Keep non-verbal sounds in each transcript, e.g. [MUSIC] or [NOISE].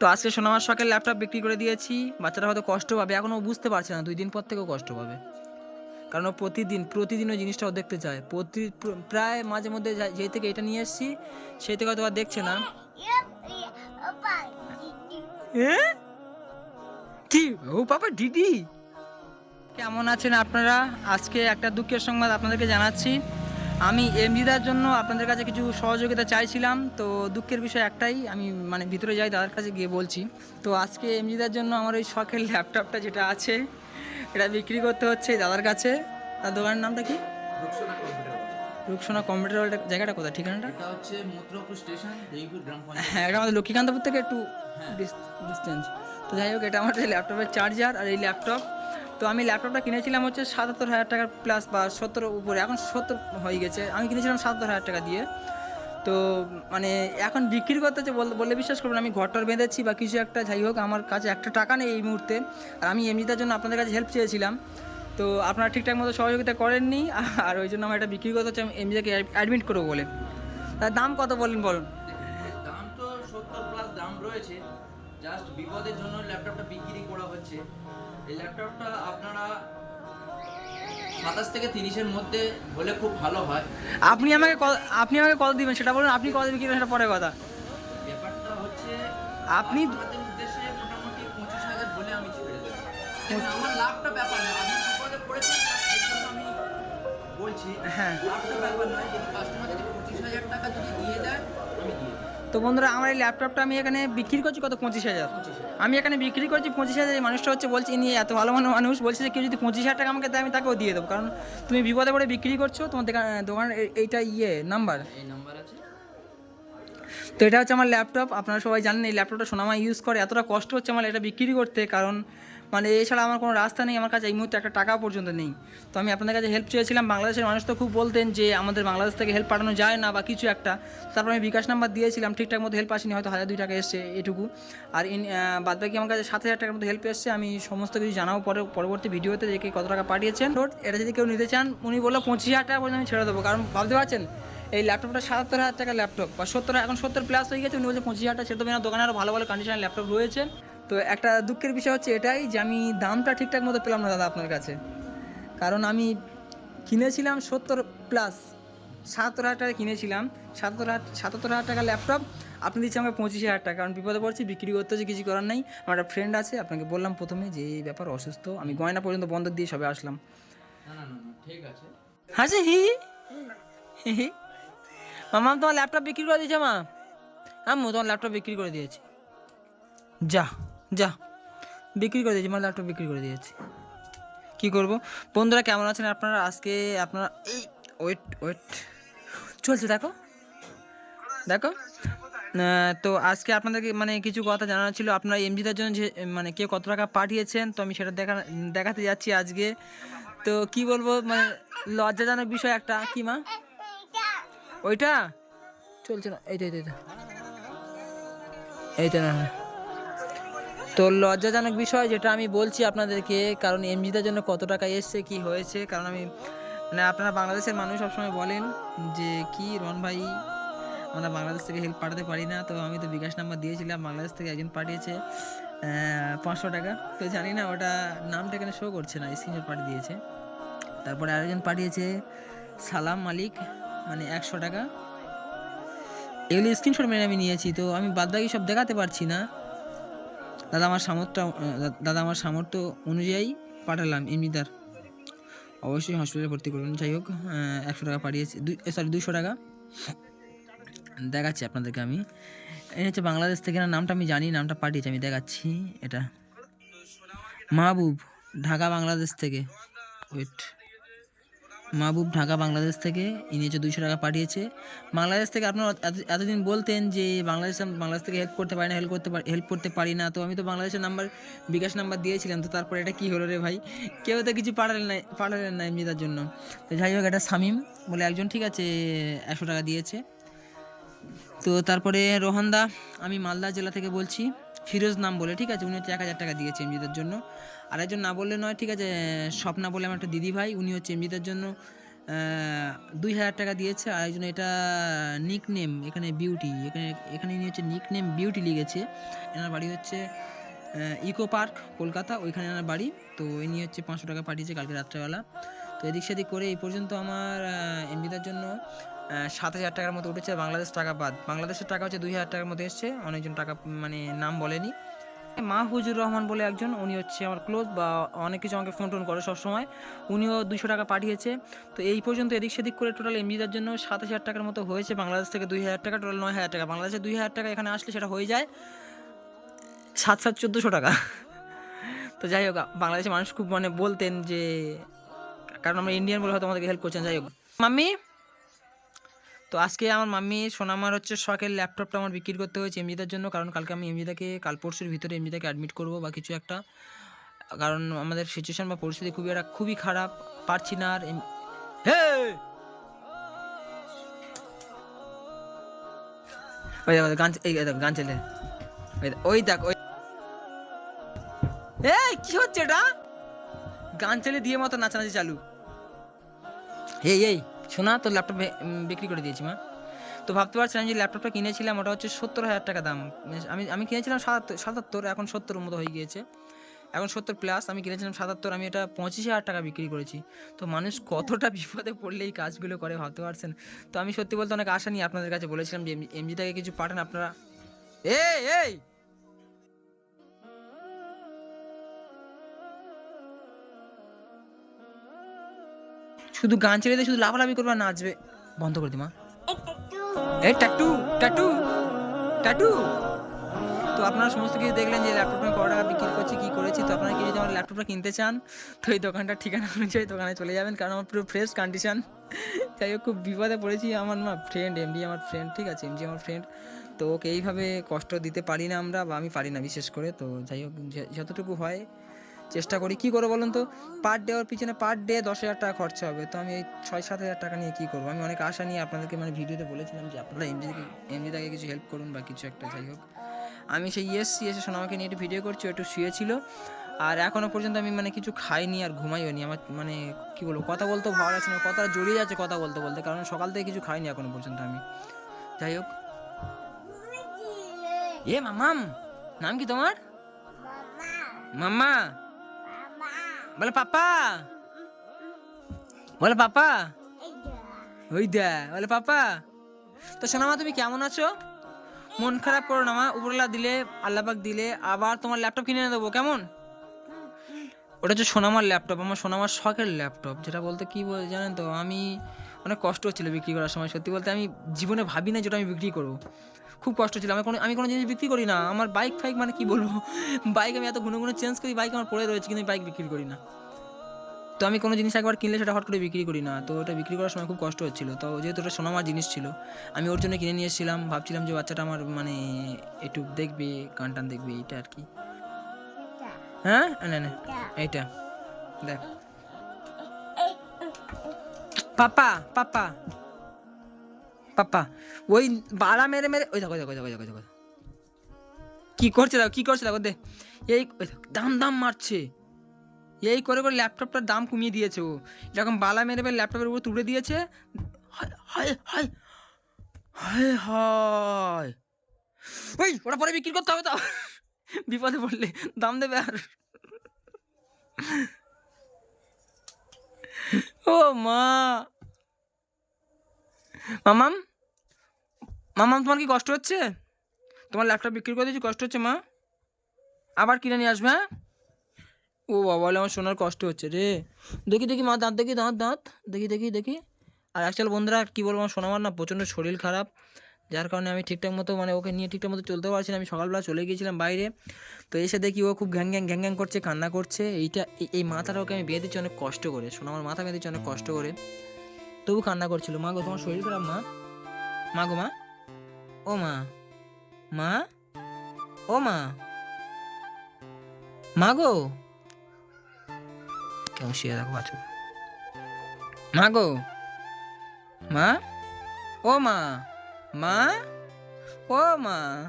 তো আজকে সোনামার শখের ল্যাপটপ বিক্রি করে দিয়েছি। বাচ্চারা হয়তো কষ্ট পাবে এখনও বুঝতে পারছে না, দুই দিন পর থেকেও কষ্ট পাবে। কারণ ও প্রতিদিন প্রতিদিন ওই জিনিসটা দেখতে চায়। প্রতি প্রায় মাঝে মধ্যে যেই থেকে এটা নিয়ে এসেছি, সেই থেকে হয়তো আর দেখছে না? কি? ও বাবা, দিদি! কেমন আছেন আপনারা? আজকে একটা দুঃখের সংবাদ আপনাদেরকে জানাচ্ছি। আমি এমজিদার জন্য আপনাদের কাছে কিছু সহযোগিতা চাইছিলাম তো দুঃখের বিষয় একটাই আমি মানে ভিতরে যাই দাদার কাছে গিয়ে বলছি। তো আজকে এমজিদার জন্য আমার ওই শখের ল্যাপটপটা যেটা আছে এটা বিক্রি করতে হচ্ছে দাদার কাছে। তার দোকানের নামটা কি? রুকসোনা কম্পিউটার রূপসোনা কম্পিউটার জায়গাটা কোথায়? ঠিকানাটা? এটা হচ্ছে মথুরাপুর স্টেশন দেইপুর গ্রাম পঞ্চায়েত। হ্যাঁ এটা আমাদের লক্ষ্মীকান্তপুর থেকে একটু হ্যাঁ। ডিস্টেন্স তো যাই হোক এটা আমার ল্যাপটপের চার্জার আর এই ল্যাপটপ। তো আমি ল্যাপটপটা কিনেছিলাম হচ্ছে সাতাত্তর হাজার টাকার প্লাস বা সত্তর উপরে। এখন সত্তর হয়ে গেছে। আমি কিনেছিলাম সাতাত্তর হাজার টাকা দিয়ে। তো মানে এখন বিক্রি করতে হচ্ছে বল- বললে বিশ্বাস করবেন আমি ঘরটর বেঁধেছি বা কিছু একটা, যাই হোক, আমার কাছে একটা টাকা নেই এই মুহূর্তে। আর আমি এমনিটার জন্য আপনাদের কাছে হেল্প চেয়েছিলাম। তো আপনারা ঠিকঠাক মতো সহযোগিতা করেননি। আর ওই জন্য আমার এটা বিক্রি করতে হচ্ছে, আমি এমনিটাকে অ্যাডমিট করব বলে। তার দাম কত বলেন বলুন দাম তো সত্তর প্লাস দাম রয়েছে। জাস্ট বিপদের জন্য ল্যাপটপটা বিক্রি করা হচ্ছে। এই ল্যাপটপটা আপনারা সাতাশ থেকে তিরিশের মধ্যে হলে খুব ভালো হয়। আপনি আমাকে ক- আপনি আমাকে কত দিবেন সেটা বলুন আপনি কত বিক্রি করবেন সেটা পরে কথা। ব্যাপারটা হচ্ছে আপনি উদ্দেশ্যে মোটামুটি পঁচিশ হাজার বলে আমি ছেড়ে দেবো। আমার লাভটা ব্যাপার না আমি বিপদে পড়েছি আমি বলছি হ্যাঁ। লাভটা ব্যাপার নয় যদি কাস্টমার যদি পঁচিশ হাজার টাকা যদি দিয়ে দেয় আমি দিয়ে তো বন্ধুরা আমার এই ল্যাপটপটা আমি এখানে বিক্রি করছি কত? পঁচিশ হাজার। আমি এখানে বিক্রি করছি পঁচিশ হাজার। এই মানুষটা হচ্ছে বলছে ইনি এত ভালো ভালো মানুষ। বলছে যে কেউ যদি পঁচিশ হাজার টাকা আমাকে দেয় আমি তাকেও দিয়ে দেবো। কারণ তুমি বিপদে পড়ে বিক্রি করছ তোমার দোকান- এইটা ইয়ে নাম্বার এই নাম্বার আছে। তো এটা হচ্ছে আমার ল্যাপটপ আপনারা সবাই জানেন এই ল্যাপটপটা সোনামা ইউজ করে। এতটা কষ্ট হচ্ছে আমার এটা বিক্রি করতে। কারণ মানে এছাড়া আমার কোনো রাস্তা নেই, আমার কাছে এই মুহূর্তে একটা টাকা পর্যন্ত নেই। তো আমি আপনাদের কাছে হেল্প চেয়েছিলাম, বাংলাদেশের মানুষ তো খুব বলতেন যে আমাদের বাংলাদেশ থেকে হেল্প পাঠানো যায় না বা কিছু একটা। তারপর আমি বিকাশ নাম্বার দিয়েছিলাম, ঠিকঠাক মতো হেল্প আসেনি, হয়তো হাজার দুই টাকা এসছে এটুকু। আর ইন বাদ বাকি আমার কাছে সাত হাজার টাকার মতো হেল্প এসছে, আমি সমস্ত কিছু জানাব পরে, পরবর্তী ভিডিওতে যে কত টাকা পাঠিয়েছেন। এটা যদি কেউ নিতে চান, উনি বলল পঁচিশ হাজার টাকা পর্যন্ত আমি ছেড়ে দেবো, কারণ ভাবতে পারছেন, এই ল্যাপটপটা সাতাত্তর হাজার টাকার ল্যাপটপ বা সত্তর, এখন সত্তর প্লাস হয়ে গেছে, উনি বলছে পঁচিশ হাজার টাকা ছেড়ে দেবে না, দোকানে আরও ভালো ভালো কন্ডিশনের ল্যাপটপ রয়েছে। তো একটা দুঃখের বিষয় হচ্ছে এটাই যে আমি দামটা ঠিকঠাক মতো পেলাম না দাদা আপনার কাছে। কারণ আমি কিনেছিলাম সত্তর প্লাস সাতাত্তর হাজার টাকা কিনেছিলাম। সাতাত্তর হাজার সাতাত্তর হাজার টাকা ল্যাপটপ আপনি দিচ্ছেন আমাকে পঁচিশ হাজার টাকা। কারণ বিপদে পড়ছি বিক্রি করতে হচ্ছে কিছু করার নেই। আমার একটা ফ্রেন্ড আছে আপনাকে বললাম প্রথমে যে এই ব্যাপার অসুস্থ আমি গয়না পর্যন্ত বন্ধক দিয়ে সবে আসলাম। ঠিক আছে। হাসি হি হি হি। মামা তোমার ল্যাপটপ বিক্রি করে দিয়েছে মা আম্মু তোমার ল্যাপটপ বিক্রি করে দিয়েছি। যা। যা, বিক্রি করে দিয়েছি আমার ল্যাপটপ বিক্রি করে দিয়েছি। কি করব? বন্ধুরা কেমন আছেন আপনারা? আজকে আপনারা এই ওয়েট ওয়েট চলছে, দেখো। দেখো। তো আজকে আপনাদেরকে মানে কিছু কথা জানানো ছিল। আপনারা এমজিদের জন্য যে মানে কে কত টাকা পাঠিয়েছেন, তো আমি সেটা দেখা, দেখাতে যাচ্ছি আজকে। তো কি বলব মানে লজ্জাজনক বিষয় একটা। কি মা? ওইটা? চলছে না। এইটা এইটা এইটা এইটা না। তো লজ্জাজনক বিষয় যেটা আমি বলছি আপনাদেরকে, কারণ এমজিদের জন্য কত টাকা এসছে, কি হয়েছে? কারণ আমি মানে আপনারা বাংলাদেশের মানুষ সবসময় বলেন যে, কি রন ভাই, আমরা বাংলাদেশ থেকে হেল্প পাঠাতে পারি না? তো আমি তো বিকাশ নাম্বার দিয়েছিলাম, বাংলাদেশ থেকে একজন পাঠিয়েছে পাঁচশো টাকা। তো জানি না ওটা নামটা এখানে শো করছে না স্ক্রিনশট পাঠিয়ে দিয়েছে। তারপরে আরেকজন পাঠিয়েছে, সালাম মালিক মানে একশো টাকা। এগুলি স্ক্রিনশট মেরে আমি নিয়েছি, তো আমি বাদবাকি সব দেখাতে পারছি না। দাদা আমার সামর্থ্য দাদা আমার সামর্থ্য অনুযায়ী পাঠালাম এমনিদার অবশ্যই হসপিটালে ভর্তি করবেন যাই হোক একশো টাকা পাঠিয়েছি। দুই সরি দুশো টাকা। দেখাচ্ছি আপনাদেরকে আমি। এই হচ্ছে বাংলাদেশ থেকে না, নামটা আমি জানি, নামটা পাঠিয়েছি, আমি দেখাচ্ছি এটা। মাহবুব, ঢাকা, বাংলাদেশ থেকে। ওয়েট মাহবুব ঢাকা বাংলাদেশ থেকে, ইনি হচ্ছে দুইশো টাকা পাঠিয়েছে। বাংলাদেশ থেকে আপনারা এত- এতদিন বলতেন যে বাংলাদেশ বাংলাদেশ থেকে হেল্প করতে পারি না হেল্প করতে পারি হেল্প করতে পারি না। তো আমি তো বাংলাদেশের নাম্বার বিকাশ নাম্বার দিয়েছিলাম। তো তারপরে এটা কী হলো রে ভাই? কেউ তো কিছু পাঠালেন না পাঠালেন না এমনি তার জন্য। তো যাই হোক, এটা শামিম বলে একজন, ঠিক আছে, একশো টাকা দিয়েছে। তো তারপরে রোহানদা আমি মালদা জেলা থেকে বলছি। ফিরোজ নাম বলে, ঠিক আছে? উনি হচ্ছে এক হাজার টাকা দিয়েছে এমজিদের জন্য। আর একজন না বললে নয়, ঠিক আছে? স্বপ্না বলে আমার একটা দিদি ভাই, উনি হচ্ছে এমজিদের জন্য দুই হাজার টাকা দিয়েছে। আর একজন এটা নিক নেম এখানে বিউটি এখানে এখানে ইনি হচ্ছে নিক নেম বিউটি লিখেছে। এনার বাড়ি হচ্ছে ইকো পার্ক কলকাতা, ওইখানে এনার বাড়ি। তো ইনি হচ্ছে পাঁচশো টাকা পাঠিয়েছে কালকে রাত্রেবেলা। তো এদিক সেদিক করে এই পর্যন্ত আমার এমবিতার জন্য। সাত হাজার টাকার মতো উঠেছে বাংলাদেশ টাকা বাদ। বাংলাদেশের টাকা হচ্ছে দুই হাজার টাকার মতো এসছে, অনেকজন টাকা মানে নাম বলেনি। মাহফুজুর রহমান বলে একজন, উনি হচ্ছে আমার ক্লোজ বা অনেক কিছু আমাকে ফোন টোন করে সবসময়। উনিও দুশো টাকা পাঠিয়েছে। তো এই পর্যন্ত এদিক সেদিক করে টোটাল এমবিদার জন্য সাত হাজার টাকার মতো হয়েছে বাংলাদেশ থেকে দুই হাজার টাকা টোটাল নয় হাজার টাকা। বাংলাদেশে দুই হাজার টাকা এখানে আসলে সেটা হয়ে যায় সাত সাত, চোদ্দোশো টাকা। তো যাই হোক, বাংলাদেশের মানুষ খুব মানে বলতেন যে, কারণ আমরা ইন্ডিয়ান বলে হয়তো আমাদেরকে হেল্প করছেন। যাই হোক। মাম্মি? তো আজকে আমার মাম্মি সোনামার হচ্ছে শখের ল্যাপটপটা আমার বিক্রি করতে হয়েছে এমজিদার জন্য কারণ কালকে আমি এমজিদাকে কাল পরশুর ভিতরে এমজিদাকে অ্যাডমিট করব বা কিছু একটা। কারণ আমাদের সিচুয়েশন বা পরিস্থিতি খুবই একটা খুবই খারাপ পারছি না আর হে ওই দেখ, গান এই দেখ, গান চলে ওই দেখ, ওই এই কি হচ্ছে এটা? গান চালিয়ে দিয়ে মতো নাচানাচি চালু। এই এই শোনা তো ল্যাপটপ বিক্রি করে দিয়েছি মা। তো ভাবতে পারছিলাম যে ল্যাপটপটা কিনেছিলাম, ওটা হচ্ছে সত্তর হাজার টাকা দাম। আমি আমি কিনেছিলাম সাতাত্তর, এখন সত্তর মতো হয়ে গিয়েছে। এখন সত্তর প্লাস আমি কিনেছিলাম সাতাত্তর, আমি এটা পঁচিশ হাজার টাকা বিক্রি করেছি। তো মানুষ কতটা বিপদে পড়লে এই কাজগুলো করে, ভাবতে পারছেন? তো আমি সত্যি বলতে অনেক আশা নিয়ে আপনাদের কাছে বলেছিলাম যে এমজি থেকে কিছু পাঠান আপনারা। এই এই! শুধু গান ছেড়ে দিয়ে শুধু লাফালাফি করবে নাচবে। বন্ধ করে দি মা। এই টাটু টাটু টাটু তো আপনারা সমস্ত কিছু দেখলেন যে ল্যাপটপটা কত টাকা বিক্রি করছি কী করেছি। তো আপনারা কি যদি আমার ল্যাপটপটা কিনতে চান তো এই দোকানটার ঠিকানা অনুযায়ী দোকানে চলে যাবেন। কারণ আমার পুরো ফ্রেশ কন্ডিশন যাই হোক খুব বিপদে পড়েছি। আমার মা ফ্রেন্ড এমডি আমার ফ্রেন্ড ঠিক আছে? এমডি আমার ফ্রেন্ড তো ওকে এইভাবে কষ্ট দিতে পারি না আমরা বা আমি পারি না বিশেষ করে। তো যাই হোক যতটুকু হয় চেষ্টা করি। কী করব বলুন তো? পার ডে ওর পিছনে পার ডে দশ হাজার টাকা খরচা হবে। তো আমি এই ছয় সাত হাজার টাকা নিয়ে কী করব? আমি অনেক আশা নিয়ে আপনাদেরকে মানে ভিডিওতে বলেছিলাম যে আপনারা এমজি এমজি তাকে কিছু হেল্প করুন বা কিছু একটা, যাই হোক। আমি সেই এসছি এসে সোনামাকে নিয়ে একটু ভিডিও করছি একটু শুয়েছিল। আর এখনও পর্যন্ত আমি মানে কিছু খাইনি আর ঘুমাইও নি। আমার মানে কি বলব, কথা বলতে ভালো লাগছে না, কথা জড়িয়ে যাচ্ছে কথা বলতে বলতে, কারণ সকাল থেকে কিছু খাইনি এখনও পর্যন্ত আমি। যাই হোক। এ মামাম নাম কি তোমার? মাম্মা। বলে পাপা বলে পাপা ওই দা বলে পাপা তো সোনামা, তুমি কেমন আছো? মন খারাপ করো না মা উপরলা দিলে, আল্লাপাক দিলে, আবার তোমার ল্যাপটপ কিনে দেবো, কেমন? ওটা হচ্ছে সোনামার ল্যাপটপ আমার সোনামার শখের ল্যাপটপ যেটা বলতে কি বল জানেন তো, আমি অনেক কষ্ট হচ্ছিল বিক্রি করার সময়, সত্যি বলতে আমি জীবনে ভাবি না যেটা আমি বিক্রি করব। খুব কষ্ট ছিল। আমি কোনো আমি কোনো জিনিস বিক্রি করি না। আমার বাইক ফাইক মানে কি বলব? বাইক আমি এত গুনে গুনে চেঞ্জ করি বাইক আমার পড়ে রয়েছে কিন্তু বাইক বিক্রি করি না। তো আমি কোনো জিনিস একবার কিনলে সেটা হট করে বিক্রি করি না। তো ওটা বিক্রি করার সময় খুব কষ্ট হচ্ছিল। তো যেহেতু ওটা সোনামার জিনিস ছিল আমি ওর জন্য কিনে নিয়ে এসেছিলাম। ভাবছিলাম যে বাচ্চাটা আমার মানে একটু দেখবে গান টান দেখবে এইটা আর কি। হ্যাঁ? না না এইটা। দেখ। পাপা পাপা। পাপা ওই বাড়া মেরে মেরে, ওই দেখো দেখো দেখো দেখো দেখো। কি করছে দেখো, কি করছে দেখো, দে। এই দাম দাম মারছে। এই করে করে ল্যাপটপটার দাম কমিয়ে দিয়েছে ও। এরকম বালা মেরে মেরে ল্যাপটপের উপর তুলে দিয়েছে। হায় হায় হায়। ওই, ওটা পরে বিক্রি করতে হবে তো। বিপদে পড়লে দাম দেবে আর। ও মা। মামাম মামাম, তোমার কি কষ্ট হচ্ছে? তোমার ল্যাপটপ বিক্রি করে দিয়েছি, কষ্ট হচ্ছে মা? আবার কিনে নিয়ে আসবে হ্যাঁ? ও বাবা, আমার শোনার কষ্ট হচ্ছে রে। দেখি দেখি মা, দাঁত, দেখি, দাঁত দাঁত। দেখি দেখি দেখি। আর অ্যাকচুয়াল বন্ধুরা, কী বলব, আমার শোনাবার না প্রচণ্ড শরীর খারাপ। যার কারণে আমি ঠিকঠাক মতো মানে ওকে নিয়ে ঠিকঠাক মতো চলতে পারছি না। আমি সকালবেলা চলে গিয়েছিলাম বাইরে। তো এসে দেখি ও খুব ঘ্যাং ঘ্যাং ঘ্যাং ঘ্যাং করছে, কান্না করছে। এইটা, এই- মাথাটা ওকে আমি বেঁধে দিচ্ছি অনেক কষ্ট করে। শোনা আমার মাথা বেঁধে দিচ্ছি অনেক কষ্ট করে। তবু কান্না করছিল। মা গো তোমার শরীর খারাপ মা? মা গো মা? ও মা। মা? ও মা? মা গো? কেমন শুয়ে দেখো বাচ্চা মা গো? মা? ও মা? মা? ও মা?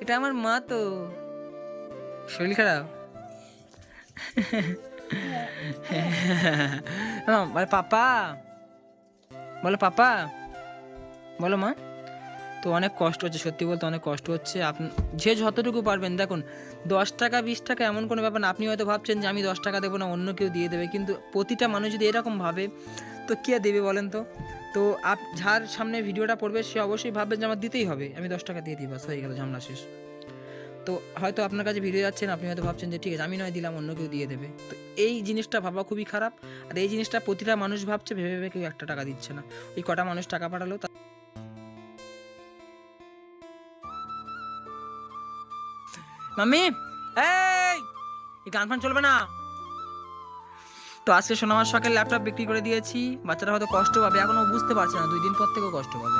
এটা আমার মা তো। শরীর খারাপ? [LAUGHS] না, বলে পাপা? বলো পাপা। বলো মা। তো অনেক কষ্ট হচ্ছে, সত্যি বলতে অনেক কষ্ট হচ্ছে। আপনি যে যতটুকু পারবেন, দেখুন, দশ টাকা, বিশ টাকা এমন কোনো ব্যাপার না। আপনি হয়তো ভাবছেন যে আমি দশ টাকা দেবো না, অন্য কেউ দিয়ে দেবে। কিন্তু প্রতিটা মানুষ যদি এরকম ভাবে, তো কে দেবে বলেন তো? তো আপ যার সামনে ভিডিওটা পড়বে, সে অবশ্যই ভাববে যে আমার দিতেই হবে। আমি দশ টাকা দিয়ে দিই, বাস, হয়ে গেল ঝামলা শেষ। তো হয়তো আপনার কাছে ভিডিও যাচ্ছেন আপনি হয়তো ভাবছেন যে ঠিক আছে, আমি নয় দিলাম, অন্য কেউ দিয়ে দেবে। তো এই জিনিসটা ভাবা খুবই খারাপ। আর এই জিনিসটা প্রতিটা মানুষ ভাবছে, ভেবে ভেবে কেউ একটা টাকা দিচ্ছে না। ওই কটা মানুষ টাকা পাঠালো মাম্মি! এই গান ফান চলবে না। তো আজকে সোনামার শখের ল্যাপটপ বিক্রি করে দিয়েছি। বাচ্চারা হয়তো কষ্ট পাবে, এখনও বুঝতে পারছে না, দুই দিন পর থেকেও কষ্ট পাবে।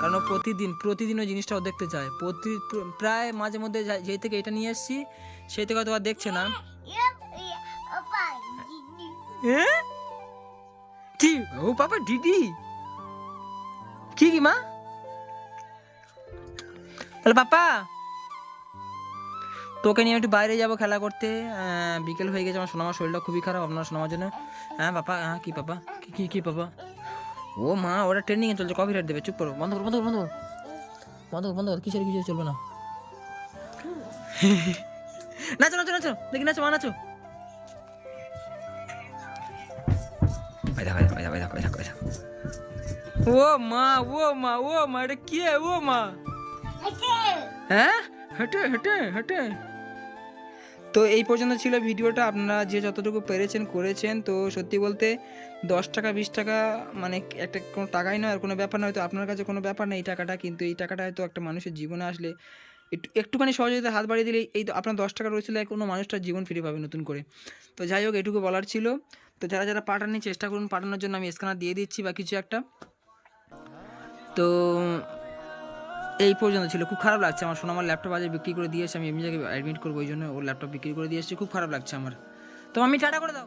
কারণ প্রতিদিন প্রতিদিন ওই জিনিসটা ও দেখতে চায় প্রতি প্রায় মাঝে মধ্যে যেই থেকে এটা নিয়ে এসেছি, সেই থেকে হয়তো আর দেখছে না? কি? ও বাবা, দিদি? কি কি মা? বলে পাপা, তোকে নিয়ে একটু বাইরে যাব খেলা করতে। বিকেল হয়ে গেছে, আমার সোনামার শরীরটা খুবই খারাপ, আপনার সোনামার জন্য। হ্যাঁ পাপা হ্যাঁ কি পাপা? কি কি পাপা? ও মা ওরা ট্রেনিংয়ে চলছে কপি রেট দেবে চুপ করো। বন্ধ করো বন্ধ করো বন্ধ করো। বন্ধ করো বন্ধ করো কিসের কিসের চলবে না? [LAUGHS] নাচো নাচো নাচো দেখি নাচো মা নাচো। ও মা ও মা ও মা এটা কি ও মা? হ্যাঁ? হেঁটে হেঁটে হেঁটে। তো এই পর্যন্ত ছিল ভিডিওটা। আপনারা যে যতটুকু পেরেছেন, করেছেন। তো সত্যি বলতে দশ টাকা, বিশ টাকা মানে একটা কোনো টাকাই নয় আর কোনো ব্যাপার নয়। তো আপনার কাছে কোনো ব্যাপার নেই এই টাকাটা। কিন্তু এই টাকাটা হয়তো একটা মানুষের জীবনে আসলে একটু, একটুখানি সহযোগিতা হাত বাড়িয়ে দিলে এই তো আপনার দশ টাকা রয়েছিল কোনো মানুষটার জীবন ফিরে পাবে নতুন করে। তো যাই হোক, এটুকু বলার ছিল। তো যারা যারা পাঠাননি, চেষ্টা করুন। পাঠানোর জন্য আমি স্ক্যানার দিয়ে দিচ্ছি বা কিছু একটা। তো এই পর্যন্ত ছিল। খুব খারাপ লাগছে আমার। শোনো আমার ল্যাপটপ আজ বিক্রি করে দিয়েছে আমি এমনি জায়গায় অ্যাডমিট করব, ওই জন্য ওর ল্যাপটপ বিক্রি করে দিয়েছি খুব খারাপ লাগছে আমার। তো আমি টাটা করে দাও।